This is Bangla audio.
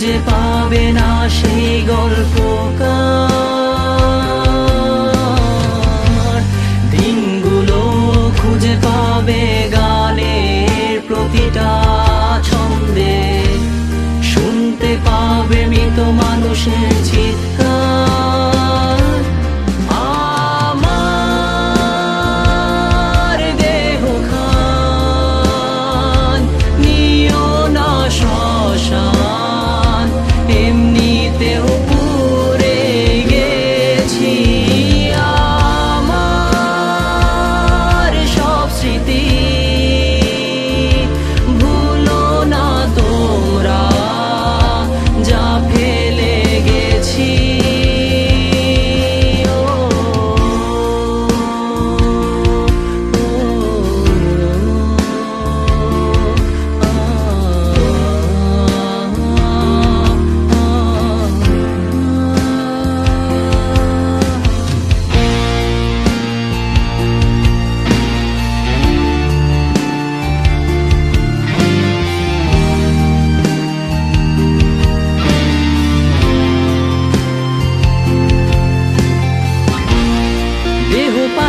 খুঁজে পাবে না সেই গল্প